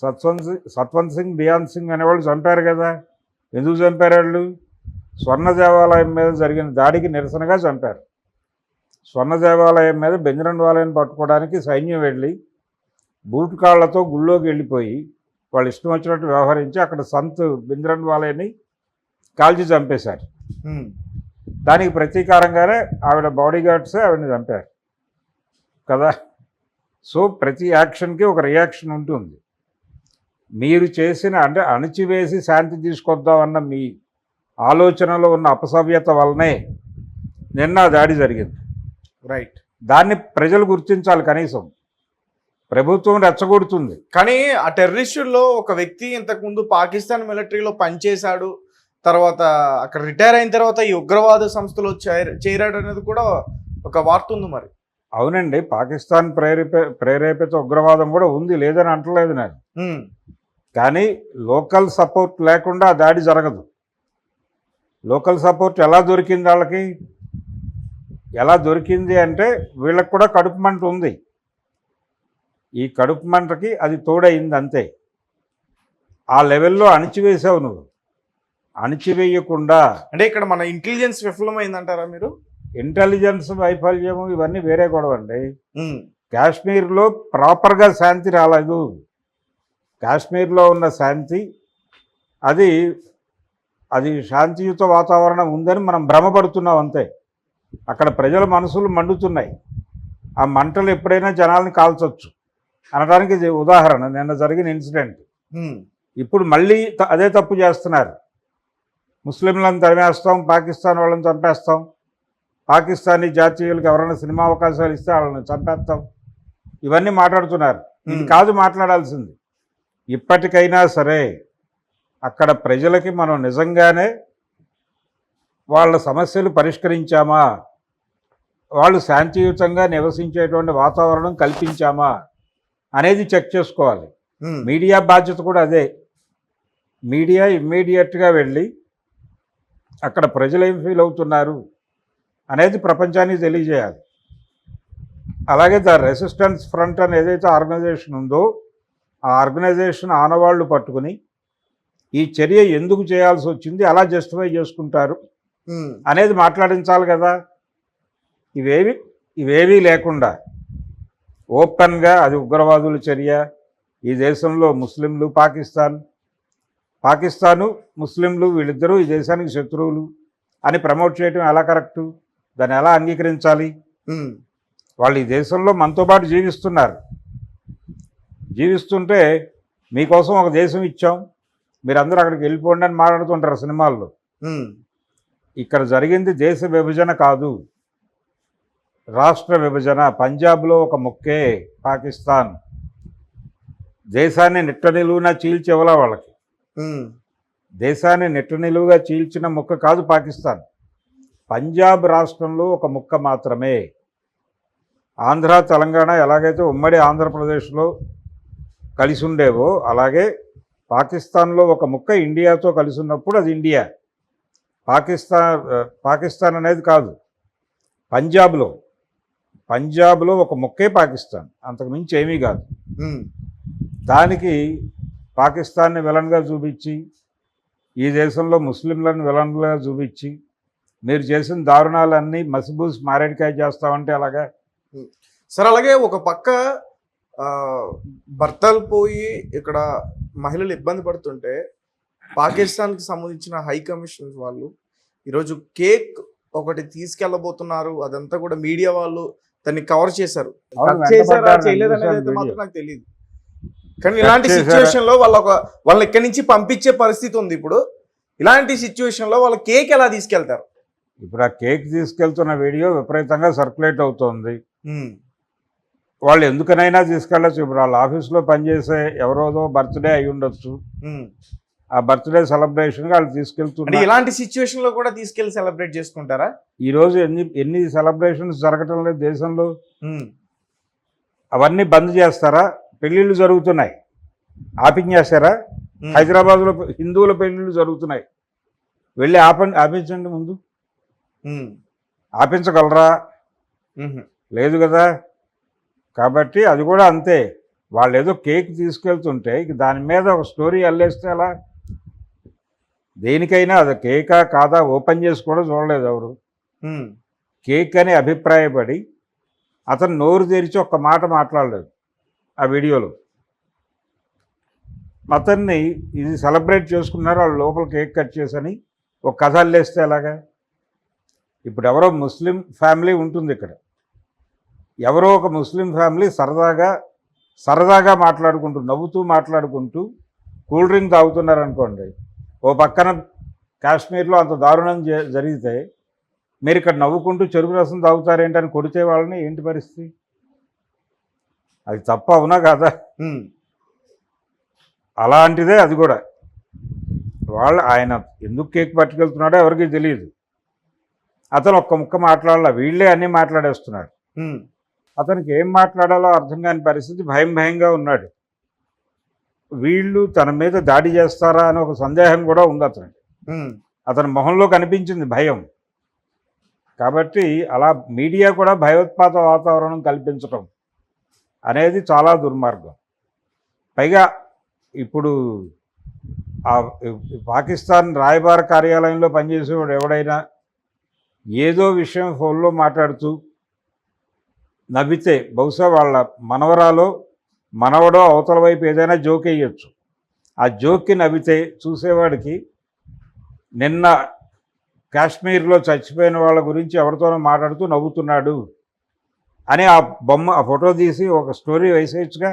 సత్వంత్ సింగ్ సత్వంత్ సింగ్ బియాన్ సింగ్ అనేవాళ్ళు చంపారు కదా. ఎందుకు చంపారు వాళ్ళు? స్వర్ణ దేవాలయం మీద జరిగిన దాడికి నిరసనగా చంపారు. స్వర్ణ దేవాలయం మీద బెంజరన్ వాలయం పట్టుకోవడానికి సైన్యం వెళ్ళి బూట్ కాళ్ళతో గుళ్ళోకి వెళ్ళిపోయి వాళ్ళు ఇష్టం వచ్చినట్టు వ్యవహరించి అక్కడ సంత్ బెంజరన్ వాలయాన్ని కాల్చి చంపేశారు. దానికి ప్రతీకారంగానే ఆవిడ బాడీ గార్డ్సే ఆవిడని చంపారు. కదా? సో ప్రతి యాక్షన్కి ఒక రియాక్షన్ ఉంటుంది మీరు చేసిన అంటే అణిచివేసి శాంతి తీసుకొద్దామన్న మీ ఆలోచనలో ఉన్న అపసవ్యత వల్లనే నిన్న దాడి జరిగింది. రైట్ దాన్ని ప్రజలు గుర్తించాలి కనీసం. ప్రభుత్వం రెచ్చగొడుతుంది. కానీ ఆ టెర్రరిస్టుల్లో ఒక వ్యక్తి ఇంతకుముందు పాకిస్తాన్ మిలిటరీలో పనిచేశాడు. తర్వాత అక్కడ రిటైర్ అయిన తర్వాత ఈ ఉగ్రవాద సంస్థలో చేర- చేరాడు అనేది కూడా ఒక వార్త ఉంది మరి. అవునండి పాకిస్తాన్ ప్రేరేప ప్రేరేపిత ఉగ్రవాదం కూడా ఉంది. లేదని అంటలేదు నేను. కానీ లోకల్ సపోర్ట్ లేకుండా ఆ దాడి జరగదు. లోకల్ సపోర్ట్ ఎలా దొరికింది వాళ్ళకి? ఎలా దొరికింది అంటే వీళ్ళకి కూడా కడుపు మంట ఉంది. ఈ కడుపు మంటకి అది తోడైంది అంతే. ఆ లెవెల్లో అణిచివేసావు నువ్వు. అణిచివేయకుండా అంటే ఇక్కడ మన ఇంటెలిజెన్స్ విఫలమైందంటారా మీరు? ఇంటెలిజెన్స్ వైఫల్యము ఇవన్నీ వేరే గొడవ అండి. కాశ్మీర్లో ప్రాపర్గా శాంతి రాలేదు. కాశ్మీర్లో ఉన్న శాంతి అది అది శాంతియుత వాతావరణం ఉందని మనం భ్రమపడుతున్నాం అంతే. అక్కడ ప్రజల మనసులు మండుతున్నాయి. ఆ మంటలు ఎప్పుడైనా జనాల్ని కాల్చొచ్చు. అనడానికి ఉదాహరణ నిన్న జరిగిన ఇన్సిడెంట్. ఇప్పుడు మళ్ళీ అదే తప్పు చేస్తున్నారు. ముస్లింలను తరిమేస్తాం పాకిస్తాన్ వాళ్ళని చంపేస్తాం. పాకిస్తానీ జాతీయులకు ఎవరైనా సినిమా అవకాశాలు ఇస్తే వాళ్ళని చంపేస్తాం. ఇవన్నీ మాట్లాడుతున్నారు. ఇది. కాదు మాట్లాడాల్సింది. ఇప్పటికైనా సరే అక్కడ ప్రజలకి మనం నిజంగానే వాళ్ళ సమస్యలు పరిష్కరించామా? వాళ్ళు శాంతియుతంగా నివసించేటువంటి వాతావరణం కల్పించామా? అనేది చెక్ చేసుకోవాలి. మీడియా బాధ్యత కూడా అదే. మీడియా ఇమ్మీడియట్గా వెళ్ళి అక్కడ ప్రజలు ఏం ఫీల్ అవుతున్నారు అనేది ప్రపంచానికి తెలియజేయాలి. అలాగే ద రెసిస్టెన్స్ ఫ్రంట్ అని ఏదైతే ఆర్గనైజేషన్ ఉందో ఆ ఆర్గనైజేషన్ ఆనవాళ్ళు పట్టుకుని ఈ చర్య ఎందుకు చేయాల్సి వచ్చింది అలా జస్టిఫై చేసుకుంటారు. అనేది మాట్లాడించాలి కదా ఇవేవి ఇవేవీ లేకుండా ఓపెన్గా అది ఉగ్రవాదుల చర్య ఈ దేశంలో ముస్లింలు పాకిస్తాన్ పాకిస్తాను ముస్లింలు వీళ్ళిద్దరూ ఈ దేశానికి శత్రువులు అని ప్రమోట్ చేయడం ఎలా కరెక్టు దాన్ని ఎలా అంగీకరించాలి. వాళ్ళు ఈ దేశంలో మనతో పాటు జీవిస్తున్నారు జీవిస్తుంటే మీకోసం ఒక దేశం ఇచ్చాం. మీరందరూ అక్కడికి వెళ్ళిపోండి అని మాట్లాడుతుంటారు సినిమాల్లో. ఇక్కడ జరిగింది దేశ విభజన కాదు. రాష్ట్ర విభజన. పంజాబ్లో ఒక ముక్కే పాకిస్తాన్. దేశాన్ని నిట్ట నిలువునా చీల్చేవలా వాళ్ళకి. దేశాన్ని నిట్ట నిలువుగా చీల్చిన ముక్క కాదు పాకిస్తాన్. పంజాబ్ రాష్ట్రంలో ఒక ముక్క మాత్రమే. ఆంధ్ర తెలంగాణ ఎలాగైతే ఉమ్మడి ఆంధ్రప్రదేశ్లో కలిసి ఉండేవో అలాగే పాకిస్తాన్లో ఒక ముక్క ఇండియాతో కలిసి ఉన్నప్పుడు అది ఇండియా. పాకిస్తాన్ పాకిస్తాన్ అనేది కాదు పంజాబ్లో. పంజాబ్లో ఒక ముక్కే పాకిస్తాన్ అంతకు మించి ఏమీ కాదు. దానికి పాకిస్తాన్ని విలన్గా చూపించి ఈ దేశంలో ముస్లింలను విలన్లుగా చూపించి మీరు చేసిన దారుణాలన్నీ మసిబూసి మారేడికాయ చేస్తామంటే అలాగా? సరే అలాగే ఒక పక్క భర్తలు పోయి ఇక్కడ మహిళలు ఇబ్బంది పడుతుంటే పాకిస్తాన్కి సంబంధించిన హై కమిషన్ వాళ్ళు ఈరోజు కేక్ ఒకటి తీసుకెళ్ళబోతున్నారు. అదంతా కూడా మీడియా వాళ్ళు దాన్ని కవర్ చేశారు. మాత్రం నాకు తెలియదు కానీ ఇలాంటి? సిచ్యువేషన్లో వాళ్ళ ఒక వాళ్ళని ఇక్కడి నుంచి పంపించే పరిస్థితి ఉంది ఇప్పుడు. ఇలాంటి సిచ్యువేషన్లో వాళ్ళ కేక్ ఎలా తీసుకెళ్తారు? ఇప్పుడు ఆ కేక్ తీసుకెళ్తున్న వీడియో విపరీతంగా సర్క్యులేట్ అవుతోంది. వాళ్ళు ఎందుకనైనా తీసుకెళ్ళచ్చు ఇప్పుడు వాళ్ళ ఆఫీస్లో పనిచేసే ఎవరోదో బర్త్డే అయి ఉండొచ్చు. ఆ బర్త్డే సెలబ్రేషన్గా వాళ్ళు తీసుకెళ్తున్నారు. ఇలాంటి సిచ్యువేషన్లో కూడా తీసుకెళ్ళి సెలబ్రేట్ చేసుకుంటారా? ఈరోజు ఎన్ని ఎన్ని సెలబ్రేషన్స్ జరగటం లేదు దేశంలో. అవన్నీ బంద్ చేస్తారా? పెళ్ళిళ్ళు జరుగుతున్నాయి. ఆపించేస్తారా. హైదరాబాద్లో హిందువుల పెళ్ళిళ్ళు జరుగుతున్నాయి. వెళ్ళి ఆప ఆపించండి ముందు. ఆపించగలరా? లేదు కదా. కాబట్టి అది కూడా అంతే. వాళ్ళు ఏదో కేక్ తీసుకెళ్తుంటే ఇక దాని మీద ఒక స్టోరీ అల్లేస్తే ఎలా? దేనికైనా అది కేకా కాదా ఓపెన్ చేసి కూడా చూడలేదు ఎవరు. కేక్ అని అభిప్రాయపడి అతను నోరు తెరిచి ఒక్క మాట మాట్లాడలేదు ఆ వీడియోలో. అతన్ని ఇది సెలబ్రేట్ చేసుకున్నారు వాళ్ళు లోపల కేక్ కట్ చేసని ఒక కథ అల్లేస్తే ఎలాగా? ఇప్పుడు ఎవరో ముస్లిం ఫ్యామిలీ ఉంటుంది ఇక్కడ. ఎవరో ఒక ముస్లిం ఫ్యామిలీ సరదాగా సరదాగా మాట్లాడుకుంటూ నవ్వుతూ మాట్లాడుకుంటూ కూల్ డ్రింక్ తాగుతున్నారు అనుకోండి ఓ పక్కన కాశ్మీర్లో అంత దారుణం జరిగితే మీరు ఇక్కడ నవ్వుకుంటూ చెరుకు రసం తాగుతారేంటని కొడితే వాళ్ళని ఏంటి పరిస్థితి? అది తప్ప అవునా కాదా? అలాంటిదే అది కూడా. వాళ్ళు ఆయన ఎందుకు కేక్ పట్టుకెళ్తున్నాడో ఎవరికీ తెలియదు. అతను ఒక్క ముక్క మాట్లాడాల వీళ్ళే అన్నీ మాట్లాడేస్తున్నాడు. ఉమ్, అతనికి ఏం మాట్లాడాలో అర్థం కాని పరిస్థితి భయం భయంగా ఉన్నాడు. వీళ్ళు తన మీద దాడి చేస్తారా అని ఒక సందేహం కూడా ఉంది అతనికి. అతని మొహంలో కనిపించింది భయం. కాబట్టి అలా మీడియా కూడా భయోత్పాత వాతావరణం కల్పించటం అనేది చాలా దుర్మార్గం. పైగా ఇప్పుడు ఆ పాకిస్తాన్ రాయబార కార్యాలయంలో పనిచేసేవాడు ఎవడైనా ఏదో విషయం ఫోన్లో మాట్లాడుతూ నవ్వితే బహుశా వాళ్ళ మనవరాలో మనవడో అవతల వైపు ఏదైనా జోక్ వేయచ్చు. ఆ జోక్కి నవ్వితే చూసేవాడికి నిన్న కాశ్మీర్లో చచ్చిపోయిన వాళ్ళ గురించి ఎవరితోనో మాట్లాడుతూ నవ్వుతున్నాడు అని ఆ బొమ్మ ఆ ఫోటో తీసి ఒక స్టోరీ వేసేయచ్చుగా.